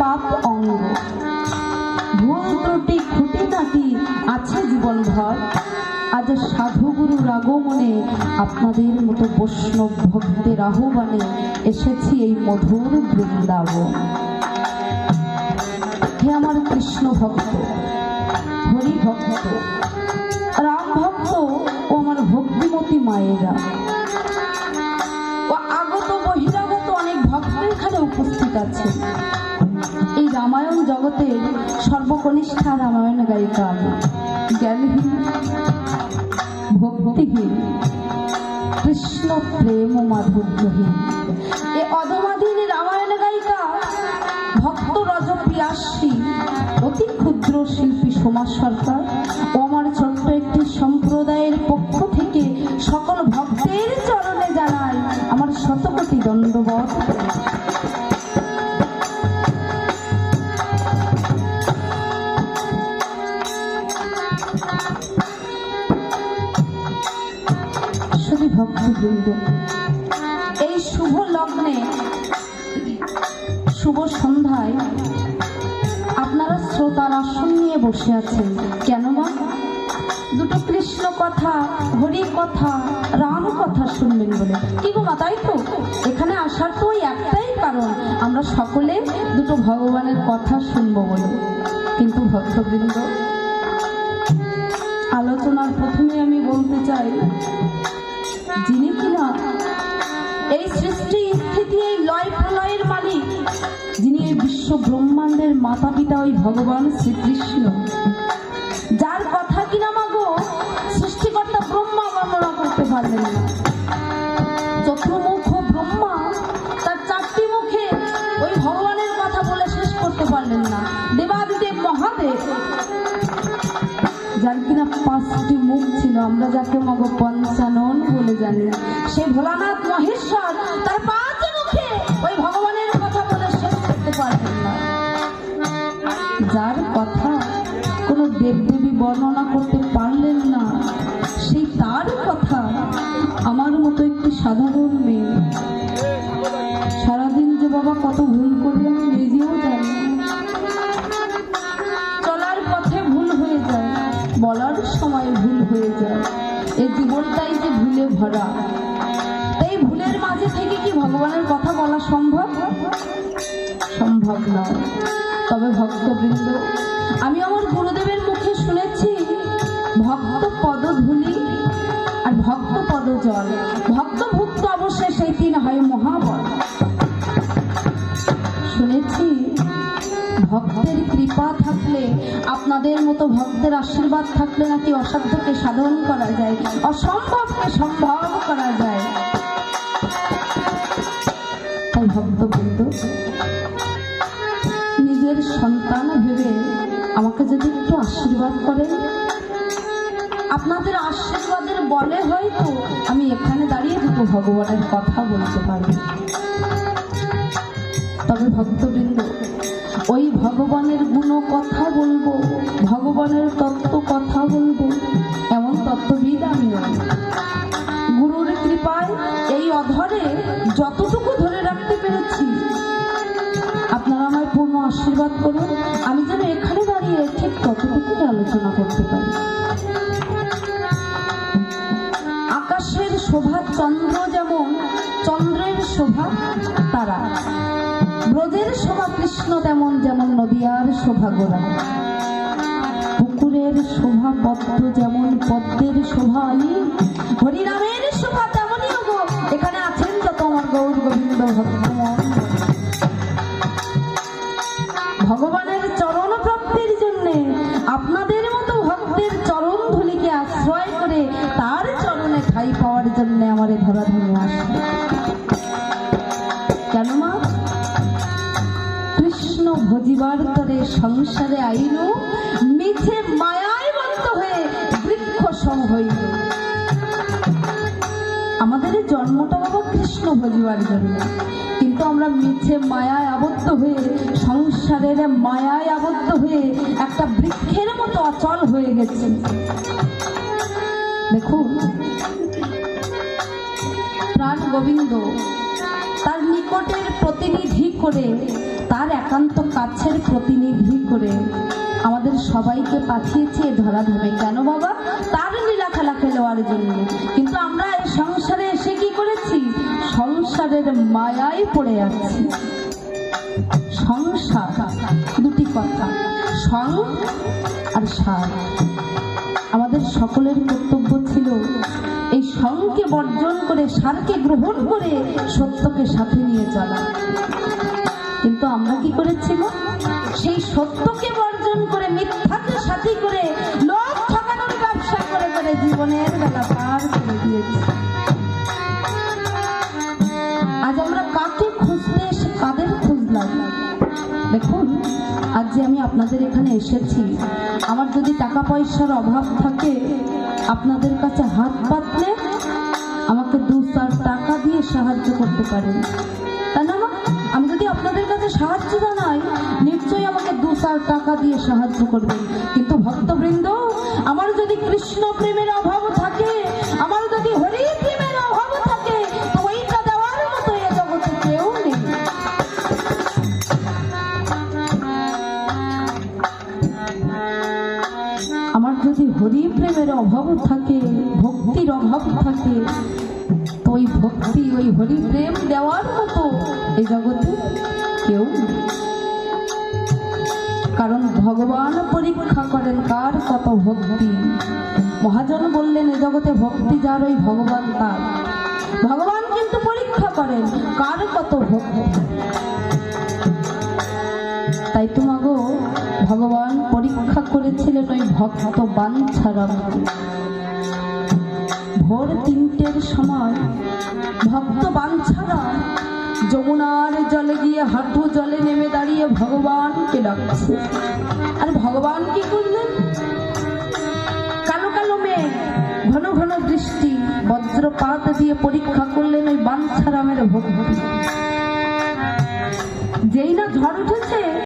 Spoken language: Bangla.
পাপ অঙ্গ। ভুল ত্রুটি খুঁটি খুঁটিনাটি আছে জীবন ভর আজ সাধুগুরুর আগমনে আপনাদের মতো বৈষ্ণব ভক্তের আহ্বানে এসেছি এই মধুর বৃন্দাবন। হে আমার কৃষ্ণ ভক্ত, হরি ভক্ত, রাম ভক্ত ও আমার ভক্তিমতী মায়েরা জগতের সর্বকনিষ্ঠা রামায়ণ গায়িকা। জ্ঞানহীন, ভক্তিহীন, কৃষ্ণ প্রেম মাধুর্যহীন। এ অধমাধীন রামায়ণ গায়িকা, ভক্ত রজপ্রিয়াসী, অতি ক্ষুদ্র শিল্পী সমাজ সরকার ও আমার ছোট্ট একটি সম্প্রদায়ের পক্ষ থেকে সকল ভক্তের চরণে জানাই আমার শতকোটি দণ্ডবত ভক্তবৃন্দ। এই শুভ লগ্নে, শুভ সন্ধ্যায় আপনারা শ্রোতার আসন নিয়ে বসে আছেন। কেন মা দুটো কৃষ্ণ কথা, হরি কথা, রাম কথা শুনবেন বলে। কি গো মা, তাই তো? এখানে আসার তো ওই একটাই কারণ, আমরা সকলে দুটো ভগবানের কথা শুনব বলে। কিন্তু ভক্তবৃন্দ, আলোচনার প্রথমে আমি বলতে চাই ব্রহ্মাণ্ডের মাতা পিতা ওই ভগবান শ্রীকৃষ্ণ। যার কথা কিনা মাগো, সৃষ্টিকর্তা ব্রহ্মা বর্ণনা করতে পারলেন না। চতুর্মুখ ব্রহ্মা তার চারটি মুখে ওই ভগবানের কথা বলে শেষ করতে পারলেন না। দেবাদিদেব মহাদেব, যার কিনা পাঁচটি মুখ ছিল, আমরা যাকে মগ পঞ্চানন বলে জানি। সেই ভোলানাথ মহেশ্বর দেবদেবী বর্ণনা করতে পারলেন না, সেই তার কথা আমার মতো একটি সাধারণ মেয়ে। সারাদিন যে বাবা কত ভুল করি আমি নিজেও জানি চলার পথে ভুল হয়ে যায়, বলার সময় ভুল হয়ে যায়। এই জীবনটাই যে ভুলে ভরা। এই ভুলের মাঝে থেকে কি ভগবানের কথা বলা সম্ভব? সম্ভব নয়। তবে ভক্তবৃন্দ, আমি জল। ভক্ত ভুক্ত অবশ্যই সেই দিন হয় মহাবল। শুনেছি, ভক্তের কৃপা থাকলে, আপনাদের মতো ভক্তের আশীর্বাদ থাকলে নাকি অসাধ্যকে সাধন করা যায়, অসম্ভবকে সম্ভব করা যায়। তাই ভক্তবৃন্দ, নিজের সন্তান ভেবে আমাকে যদি একটু আশীর্বাদ করেন আপনাদের আশীর্বাদের বলে হয়তো আমি এখানে দাঁড়িয়ে দুটো ভগবানের কথা বলতে পারি তবে ভক্তবৃন্দ, ওই ভগবানের গুণ কথা বলব, ভগবানের তত্ত্ব কথা বলব, এমন তত্ত্ববিদ আমি গুরুর কৃপায় এই অধরে যতটুকু ধরে রাখতে পেরেছি, আপনারা আমায় পূর্ণ আশীর্বাদ করুন। আমি যেন এখানে দাঁড়িয়ে ঠিক ততটুকুই আলোচনা করতে পারি। চন্দ্র যেমন চন্দ্রের শোভা, তারা। ব্রজের শোভা কৃষ্ণ তেমন যেমন নদিয়ার শোভা গোড়া পুকুরের শোভা পদ্ম যেমন পদ্মের শোভা আলী। শোভা তেমনই এখানে আছেন যত আমার গৌর গোবিন্দ ভক্তমন সংসারে আইল মিছে মায়ায় বন্ত হয়ে বৃক্ষ সম হইল আমাদের জন্মটা বাবা কৃষ্ণ ভজিবার জন্য। কিন্তু আমরা মিছে মায়ায় আবদ্ধ হয়ে, সংসারের মায়ায় আবদ্ধ হয়ে একটা বৃক্ষের মতো অচল হয়ে গেছি। দেখুন, প্রাণ গোবিন্দ তার নিকটের প্রতিনিধি করে, তার একান্ত কাছের প্রতিনিধি করে আমাদের সবাইকে পাঠিয়েছে ধরাধামে। কেন বাবা? তার লীলা খেলা খেলোয়ার জন্য। কিন্তু আমরা এই সংসারে এসে কি করেছি? সংসারের মায়ায় পড়ে যাচ্ছি সংসার দুটি কথা, সং আর সার। আমাদের সকলের কর্তব্য ছিল এই সংকে বর্জন করে সারকে গ্রহণ করে সত্যকে সাথে নিয়ে চলা। কিন্তু আমরা কি করেছিলাম সেই সত্যকে বর্জন করে, মিথ্যাকে সাথী করে লোক ঠকানোর ব্যবসা করে করে জীবনের বেলা পার করে দিয়েছি। আজ আমরা কাকে খুঁজতে এসে কাদের খুঁজলাম? দেখুন, আজ যে আমি আপনাদের এখানে এসেছি, আমার যদি টাকা পয়সার অভাব থাকে আপনাদের কাছে হাত পাতলে আমাকে দু চার টাকা দিয়ে সাহায্য করতে পারেন। তাই না আমি যদি আপনাদের কাছে সাহায্য জানাই, নিশ্চয়ই আমাকে দু চার টাকা দিয়ে সাহায্য করবেন। কিন্তু ভক্তবৃন্দ, আমার যদি কৃষ্ণ প্রেমের অভাব যদি হরি প্রেমের অভাব থাকে, ভক্তির অভাব থাকে, তো ওই ভক্তি, ওই হরি প্রেম দেওয়ার মতো এই জগতে কেউ কারণ ভগবান পরীক্ষা করেন কার কত ভক্তি। মহাজন বললেন, এ জগতে ভক্তি যার ওই ভগবান তার। ভগবান কিন্তু পরীক্ষা করেন কার কত ভক্তি। ভগবান পরীক্ষা করেছিলেন ওই ভক্ত বাঞ্ছারামকে ভোর তিনটের সময় ভক্ত বাঞ্ছারাম যমুনার জলে গিয়ে হাঁটু জলে নেমে দাঁড়িয়ে ভগবানকে ডাকছে। আর ভগবান কি করলেন? কালো কালো মেঘ, ঘন ঘন বৃষ্টি, বজ্রপাত দিয়ে পরীক্ষা করলেন ওই বাঞ্ছারামের ভক্তি। যেই না ঝড় উঠেছে